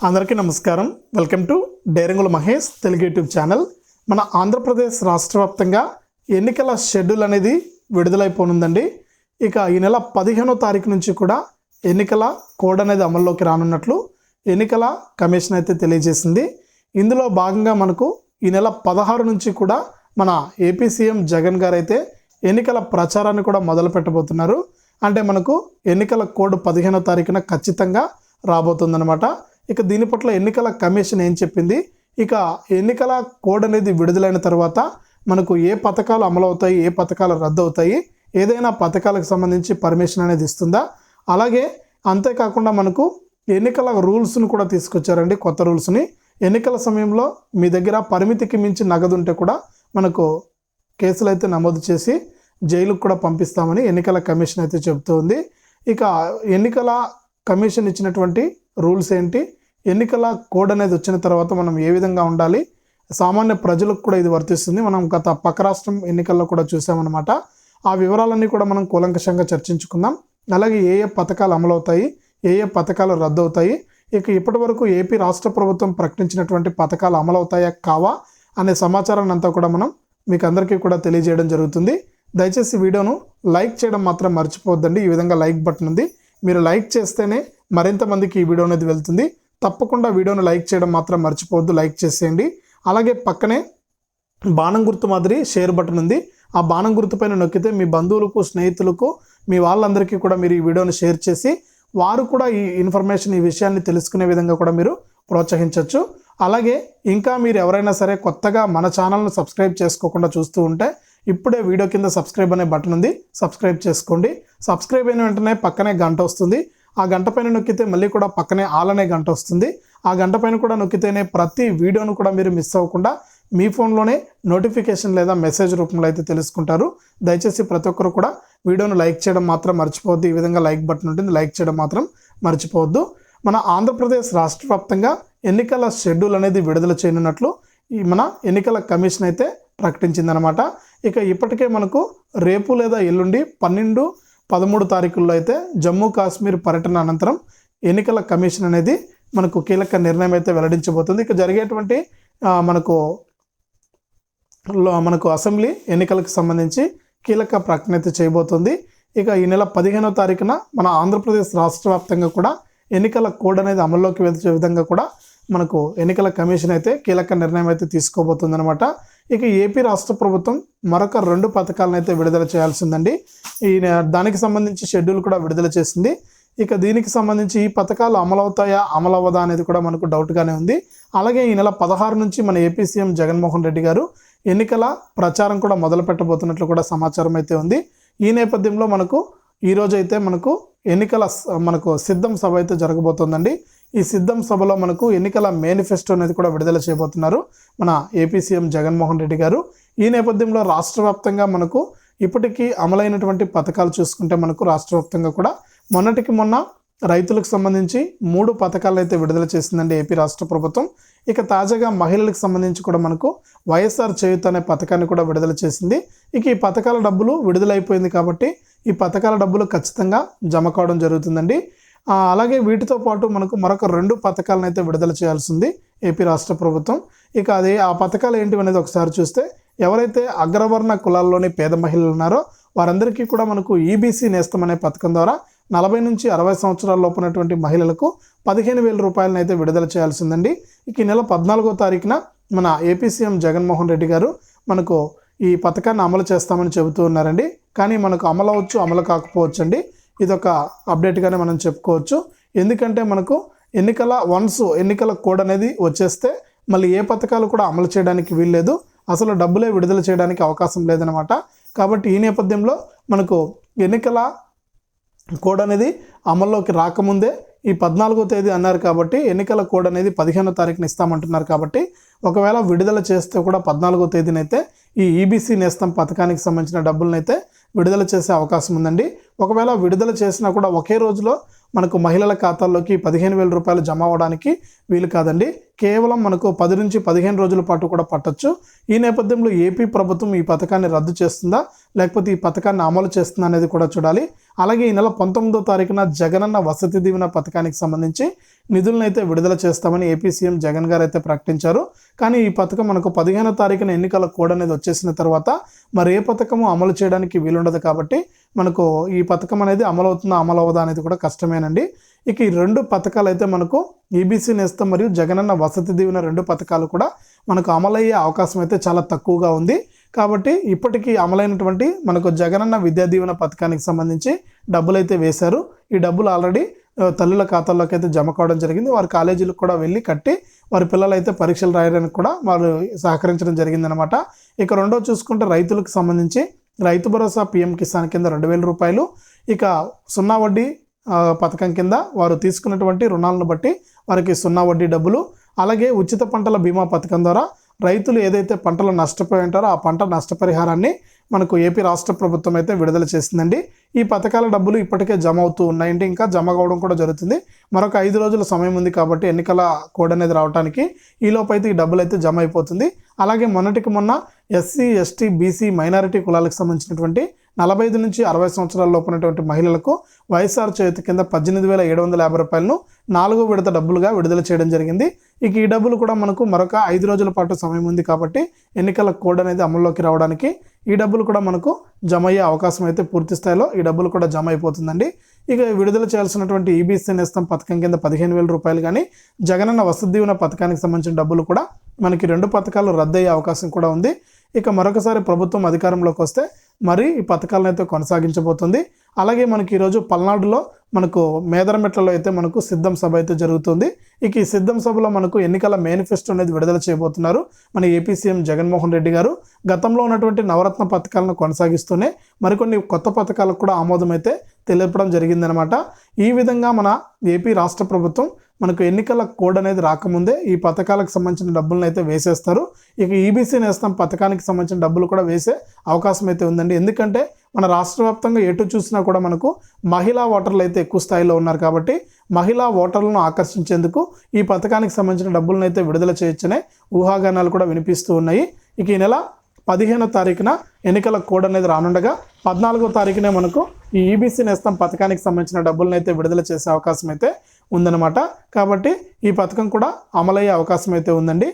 అందరికీ నమస్కారం. Welcome to Derangula Mahesh Telugu YouTube channel. మన ఆంధ్రప్రదేశ్ రాష్ట్ర వ్యాప్తంగా ఎన్నికల షెడ్యూల్ అనేది విడుదలైపోనుందండి. ఇక ఈ నెల పదిహేనో తారీఖు నుంచి కూడా ఎన్నికల కోడ్ అనేది అమల్లోకి రానున్నట్లు ఎన్నికల కమిషన్ అయితే తెలియజేసింది. ఇందులో భాగంగా మనకు ఈ నెల పదహారు నుంచి కూడా మన ఏపీ సీఎం జగన్ గారు అయితే ఎన్నికల ప్రచారాన్ని కూడా మొదలు పెట్టబోతున్నారు. అంటే మనకు ఎన్నికల కోడ్ పదిహేనో తారీఖున ఖచ్చితంగా రాబోతుందన్నమాట. ఇక దీని పట్ల ఎన్నికల కమిషన్ ఏం చెప్పింది? ఇక ఎన్నికల కోడ్ అనేది విడుదలైన తర్వాత మనకు ఏ పథకాలు అమలవుతాయి ఏ పథకాలు రద్దు అవుతాయి ఏదైనా పథకాలకు సంబంధించి పర్మిషన్ అనేది ఇస్తుందా? అలాగే అంతేకాకుండా మనకు ఎన్నికల రూల్స్ను కూడా తీసుకొచ్చారండి కొత్త రూల్స్ని. ఎన్నికల సమయంలో మీ దగ్గర పరిమితికి మించి నగదు ఉంటే కూడా మనకు కేసులు అయితే నమోదు చేసి జైలుకు కూడా పంపిస్తామని ఎన్నికల కమిషన్ అయితే చెబుతోంది. ఇక ఎన్నికల కమిషన్ ఇచ్చినటువంటి రూల్స్ ఏంటి? ఎన్నికల కోడ్ అనేది వచ్చిన తర్వాత మనం ఏ విధంగా ఉండాలి? సామాన్య ప్రజలకు కూడా ఇది వర్తిస్తుంది. మనం గత పక్క రాష్ట్రం ఎన్నికల్లో కూడా చూసామన్నమాట. ఆ వివరాలన్నీ కూడా మనం కూలంకషంగా చర్చించుకుందాం. అలాగే ఏ ఏ పథకాలు అమలవుతాయి? ఏ ఏ పథకాలు రద్దు అవుతాయి ఇక ఇప్పటి వరకు ఏపీ రాష్ట్ర ప్రభుత్వం ప్రకటించినటువంటి పథకాలు అమలవుతాయా? కావా? అనే సమాచారాన్ని అంతా కూడా మనం మీకు అందరికీ కూడా తెలియజేయడం జరుగుతుంది. దయచేసి వీడియోను లైక్ చేయడం మాత్రం మర్చిపోవద్దండి. ఈ విధంగా లైక్ బటన్ ఉంది. మీరు లైక్ చేస్తేనే మరింత మందికి ఈ వీడియో అనేది వెళ్తుంది. తప్పకుండా వీడియోను లైక్ చేయడం మాత్రం మర్చిపోవద్దు. లైక్ చేసేయండి. అలాగే పక్కనే బాణం గుర్తు మాదిరి షేర్ బటన్ ఉంది. ఆ బాణం గుర్తు పైన నొక్కితే మీ బంధువులకు స్నేహితులకు మీ వాళ్ళందరికీ కూడా మీరు ఈ వీడియోను షేర్ చేసి వారు కూడా ఈ ఇన్ఫర్మేషన్ ఈ విషయాన్ని తెలుసుకునే విధంగా కూడా మీరు ప్రోత్సహించవచ్చు అలాగే ఇంకా మీరు ఎవరైనా సరే కొత్తగా మన ఛానల్ను సబ్స్క్రైబ్ చేసుకోకుండా చూస్తూ ఉంటే ఇప్పుడే వీడియో కింద సబ్స్క్రైబ్ అనే బటన్ ఉంది. సబ్స్క్రైబ్ చేసుకోండి. సబ్స్క్రైబ్ అయిన వెంటనే పక్కనే గంట వస్తుంది. ఆ గంట పైన నొక్కితే మళ్ళీ కూడా పక్కనే ఆల్ అనే గంట వస్తుంది. ఆ గంట పైన కూడా నొక్కితేనే ప్రతి వీడియోను కూడా మీరు మిస్ అవ్వకుండా మీ ఫోన్లోనే నోటిఫికేషన్ లేదా మెసేజ్ రూపంలో అయితే తెలుసుకుంటారు. దయచేసి ప్రతి ఒక్కరు కూడా వీడియోను లైక్ చేయడం మాత్రం మర్చిపోవద్దు. ఈ విధంగా లైక్ బటన్ ఉంటుంది. లైక్ చేయడం మాత్రం మర్చిపోవద్దు. మన ఆంధ్రప్రదేశ్ రాష్ట్ర వ్యాప్తంగా ఎన్నికల షెడ్యూల్ అనేది విడుదల చేయనున్నట్లు ఈ మన ఎన్నికల కమిషన్ అయితే ప్రకటించిందనమాట ఇక ఇప్పటికే మనకు రేపు లేదా ఎల్లుండి పన్నెండు పదమూడు తారీఖుల్లో అయితే జమ్మూ కాశ్మీర్ పర్యటన అనంతరం ఎన్నికల కమిషన్ అనేది మనకు కీలక నిర్ణయం అయితే వెల్లడించబోతుంది. ఇక జరిగేటువంటి మనకు మనకు అసెంబ్లీ ఎన్నికలకు సంబంధించి కీలక ప్రకటన అయితే చేయబోతుంది. ఇక ఈ నెల పదిహేనో తారీఖున మన ఆంధ్రప్రదేశ్ రాష్ట్ర వ్యాప్తంగా కూడా ఎన్నికల కోడ్ అనేది అమల్లోకి వచ్చే విధంగా కూడా మనకు ఎన్నికల కమిషన్ అయితే కీలక నిర్ణయం అయితే తీసుకోబోతుందన్నమాట. ఇక ఏపీ రాష్ట్ర ప్రభుత్వం మరొక రెండు పథకాలను అయితే విడుదల చేయాల్సిందండి. ఈ దానికి సంబంధించి షెడ్యూల్ కూడా విడుదల చేసింది. ఇక దీనికి సంబంధించి ఈ పథకాలు అమలవుతాయా అమలవ్వదా అనేది కూడా మనకు డౌట్గానే ఉంది. అలాగే ఈ నెల పదహారు నుంచి మన ఏపీ సీఎం జగన్మోహన్ రెడ్డి గారు ఎన్నికల ప్రచారం కూడా మొదలు పెట్టబోతున్నట్లు కూడా సమాచారం అయితే ఉంది. ఈ నేపథ్యంలో మనకు ఈ అయితే మనకు ఎన్నికల స- మనకు సిద్ధం సభ అయితే జరగబోతోందండి. ఈ సిద్ధం సభలో మనకు ఎన్నికల మేనిఫెస్టో అనేది కూడా విడుదల చేయబోతున్నారు మన ఏపీ సీఎం జగన్మోహన్ రెడ్డి గారు. ఈ నేపథ్యంలో రాష్ట్ర వ్యాప్తంగా మనకు ఇప్పటికీ అమలైనటువంటి పథకాలు చూసుకుంటే మనకు రాష్ట్ర వ్యాప్తంగా కూడా మొన్నటికి మొన్న రైతులకు సంబంధించి మూడు పథకాలు అయితే విడుదల చేసిందండి ఏపీ రాష్ట్ర ప్రభుత్వం. ఇక తాజాగా మహిళలకు సంబంధించి కూడా మనకు వైఎస్ఆర్ చేయూత అనే పథకాన్ని కూడా విడుదల చేసింది. ఇక ఈ పథకాల డబ్బులు విడుదలైపోయింది కాబట్టి ఈ పథకాల డబ్బులు ఖచ్చితంగా జమ కావడం జరుగుతుందండి. అలాగే వీటితో పాటు మనకు మరొక రెండు పథకాలను అయితే విడుదల చేయాల్సింది ఏపీ రాష్ట్ర ప్రభుత్వం. ఇక అదే ఆ పథకాలు ఏంటివి అనేది ఒకసారి చూస్తే ఎవరైతే అగ్రవర్ణ కులాల్లోని పేద మహిళలు ఉన్నారో వారందరికీ కూడా మనకు ఈబీసీ నేస్తం అనే పథకం ద్వారా నలభై నుంచి అరవై సంవత్సరాల లోపునటువంటి మహిళలకు పదిహేను వేల రూపాయలను అయితే విడుదల చేయాల్సిందండి. ఇక ఈ నెల పద్నాలుగో తారీఖున మన ఏపీ సీఎం జగన్మోహన్ రెడ్డి గారు మనకు ఈ పథకాన్ని అమలు చేస్తామని చెబుతూ ఉన్నారండి. కానీ మనకు అమలు అవచ్చు అమలు కాకపోవచ్చు అండి ఇదొక అప్డేట్గానే మనం చెప్పుకోవచ్చు. ఎందుకంటే మనకు ఎన్నికల వన్స్ ఎన్నికల కోడ్ అనేది వచ్చేస్తే మళ్ళీ ఏ పథకాలు కూడా అమలు చేయడానికి వీల్లేదు. అసలు డబ్బులే విడుదల చేయడానికి అవకాశం లేదనమాట. కాబట్టి ఈ నేపథ్యంలో మనకు ఎన్నికల కోడ్ అనేది అమల్లోకి రాకముందే ఈ పద్నాలుగో తేదీ అన్నారు కాబట్టి ఎన్నికల కోడ్ అనేది పదిహేనో తారీఖున ఇస్తామంటున్నారు కాబట్టి ఒకవేళ విడుదల చేస్తే కూడా పద్నాలుగో తేదీనైతే ఈ ఈబీసీ నేస్తం పథకానికి సంబంధించిన డబ్బులనైతే విడుదల చేసే అవకాశం ఉందండి. ఒకవేళ విడుదల చేసినా కూడా ఒకే రోజులో మనకు మహిళల ఖాతాల్లోకి పదిహేను వేల రూపాయలు జమ అవ్వడానికి వీలు కాదండి. కేవలం మనకు పది నుంచి పదిహేను రోజుల పాటు కూడా పట్టొచ్చు. ఈ నేపథ్యంలో ఏపీ ప్రభుత్వం ఈ పథకాన్ని రద్దు చేస్తుందా? లేకపోతే ఈ పథకాన్ని అమలు చేస్తుందా అనేది కూడా చూడాలి. అలాగే ఈ నెల పంతొమ్మిదో తారీఖున జగనన్న వసతి దీవెన పథకానికి సంబంధించి నిధులను అయితే విడుదల చేస్తామని ఏపీ సీఎం జగన్ గారు అయితే ప్రకటించారు. కానీ ఈ పథకం మనకు పదిహేనో తారీఖున ఎన్నికల కోడ్ అనేది వచ్చేసిన తర్వాత మరి ఏ పథకము అమలు చేయడానికి వీలుండదు కాబట్టి మనకు ఈ పథకం అనేది అమలు అవుతుందా అమలు అవ్వదా అనేది కూడా కష్టమేనండి. ఇక ఈ రెండు పథకాలు అయితే మనకు ఈబీసీ నేస్తం మరియు జగనన్న వసతి దీవెన రెండు పథకాలు కూడా మనకు అమలయ్యే అవకాశం అయితే చాలా తక్కువగా ఉంది. కాబట్టి ఇప్పటికీ అమలైనటువంటి మనకు జగనన్న విద్యా దీవెన పథకానికి సంబంధించి డబ్బులు అయితే వేశారు. ఈ డబ్బులు ఆల్రెడీ తల్లుల ఖాతాల్లోకి అయితే జమ కావడం జరిగింది. వారి కాలేజీలకు కూడా వెళ్ళి కట్టి వారి పిల్లలు అయితే పరీక్షలు రాయడానికి కూడా వారు సహకరించడం జరిగిందనమాట ఇక రెండో చూసుకుంటే రైతులకు సంబంధించి రైతు భరోసా పిఎం కిసాన్ కింద రెండు వేల రూపాయలు. ఇక సున్నా వడ్డీ పథకం కింద వారు తీసుకున్నటువంటి రుణాలను బట్టి వారికి సున్నా వడ్డీ డబ్బులు. అలాగే ఉచిత పంటల బీమా పథకం ద్వారా రైతులు ఏదైతే పంటలు నష్టపోయి ఉంటారో ఆ పంట నష్టపరిహారాన్ని మనకు ఏపీ రాష్ట్ర ప్రభుత్వం అయితే విడుదల చేసిందండి. ఈ పథకాల డబ్బులు ఇప్పటికే జమ అవుతూ ఉన్నాయండి. ఇంకా జమ కావడం కూడా జరుగుతుంది. మరొక ఐదు రోజుల సమయం ఉంది కాబట్టి ఎన్నికల కోడ్ అనేది రావడానికి ఈలోపు అయితే ఈ డబ్బులు అయితే జమ అయిపోతుంది. అలాగే మొన్నటికి మొన్న ఎస్సీ ఎస్టీ బీసీ మైనారిటీ కులాలకు సంబంధించినటువంటి నలభై ఐదు నుంచి అరవై సంవత్సరాల లోపునటువంటి ఉన్నటువంటి మహిళలకు వైఎస్ఆర్ చేతి కింద పద్దెనిమిది వేల ఏడు వందల యాభై రూపాయలను నాలుగో విడత డబ్బులుగా విడుదల చేయడం జరిగింది. ఇక ఈ డబ్బులు కూడా మనకు మరొక ఐదు రోజుల పాటు సమయం ఉంది కాబట్టి ఎన్నికల కోడ్ అనేది అమల్లోకి రావడానికి ఈ డబ్బులు కూడా మనకు జమ అయ్యే అవకాశం అయితే పూర్తి స్థాయిలో ఈ డబ్బులు కూడా జమ అయిపోతుందండి. ఇక విడుదల చేయాల్సినటువంటి ఈబీసీ నేస్తం పథకం కింద పదిహేను వేల రూపాయలు కానీ జగనన్న వసతి దీవెన పథకానికి సంబంధించిన డబ్బులు కూడా మనకి రెండు పథకాలు రద్దయ్యే అవకాశం కూడా ఉంది. ఇక మరొకసారి ప్రభుత్వం అధికారంలోకి వస్తే మరి ఈ పథకాలను అయితే కొనసాగించబోతుంది. అలాగే మనకి ఈరోజు పల్నాడులో మనకు మేదరమెట్లలో అయితే మనకు సిద్ధం సభ అయితే జరుగుతుంది. ఇక ఈ సిద్ధం సభలో మనకు ఎన్నికల మేనిఫెస్టో అనేది విడుదల చేయబోతున్నారు. మన ఏపీ సీఎం జగన్మోహన్ రెడ్డి గారు. గతంలో ఉన్నటువంటి నవరత్న పథకాలను కొనసాగిస్తూనే మరికొన్ని కొత్త పథకాలకు కూడా ఆమోదం అయితే జరిగిందనమాట ఈ విధంగా మన ఏపీ రాష్ట్ర ప్రభుత్వం మనకు ఎన్నికల కోడ్ అనేది రాకముందే ఈ పథకాలకు సంబంధించిన డబ్బులను అయితే వేసేస్తారు. ఇక ఈబీసీ నేస్తం పథకానికి సంబంధించిన డబ్బులు కూడా వేసే అవకాశం అయితే ఉందండి. ఎందుకంటే మన రాష్ట్ర వ్యాప్తంగా ఎటు చూసినా కూడా మనకు మహిళా ఓటర్లు అయితే ఎక్కువ స్థాయిలో ఉన్నారు కాబట్టి మహిళా ఓటర్లను ఆకర్షించేందుకు ఈ పథకానికి సంబంధించిన డబ్బులను అయితే విడుదల చేయొచ్చనే ఊహాగానాలు కూడా వినిపిస్తూ ఉన్నాయి. ఇక ఈ నెల పదిహేనో తారీఖున ఎన్నికల కోడ్ అనేది రానుండగా పద్నాలుగో తారీఖునే మనకు ఈ ఈబీసీ నేస్తం పథకానికి సంబంధించిన డబ్బులను అయితే విడుదల చేసే అవకాశం అయితే ఉందన్నమాట. కాబట్టి ఈ పథకం కూడా అమలయ్యే అవకాశం అయితే ఉందండి.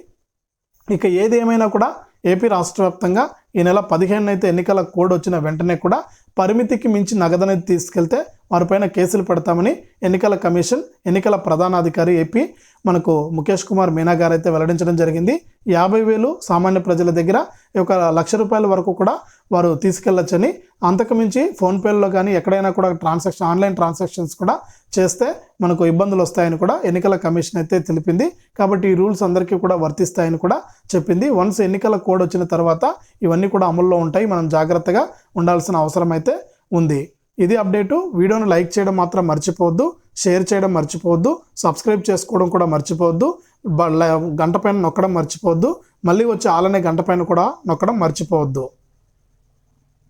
ఇక ఏది ఏమైనా కూడా ఏపీ రాష్ట్ర వ్యాప్తంగా ఈ నెల పదిహేను అయితే ఎన్నికల కోడ్ వచ్చిన వెంటనే కూడా పరిమితికి మించి నగదనేది తీసుకెళ్తే వారిపైన కేసులు పెడతామని ఎన్నికల కమిషన్ ఎన్నికల ప్రధానాధికారి ఏపీ మనకు ముఖేష్ కుమార్ మీనా గారు అయితే వెల్లడించడం జరిగింది. యాభై వేలు సామాన్య ప్రజల దగ్గర ఒక లక్ష రూపాయల వరకు కూడా వారు తీసుకెళ్ళొచ్చని అంతకుమించి ఫోన్పేలో కానీ ఎక్కడైనా కూడా ట్రాన్సాక్షన్ ఆన్లైన్ ట్రాన్సాక్షన్స్ కూడా చేస్తే మనకు ఇబ్బందులు వస్తాయని కూడా ఎన్నికల కమిషన్ అయితే తెలిపింది. కాబట్టి ఈ రూల్స్ అందరికీ కూడా వర్తిస్తాయని కూడా చెప్పింది. వన్స్ ఎన్నికల కోడ్ వచ్చిన తర్వాత ఇవన్నీ కూడా అమల్లో ఉంటాయి. మనం జాగ్రత్తగా ఉండాల్సిన అవసరం అయితే ఉంది. ఇది అప్డేటు. వీడియోను లైక్ చేయడం మాత్రం మర్చిపోవద్దు. షేర్ చేయడం మర్చిపోవద్దు. సబ్స్క్రైబ్ చేసుకోవడం కూడా మర్చిపోవద్దు. గంట పైన నొక్కడం మర్చిపోవద్దు. మళ్ళీ వచ్చే ఆలనే గంట పైన కూడా నొక్కడం మర్చిపోవద్దు.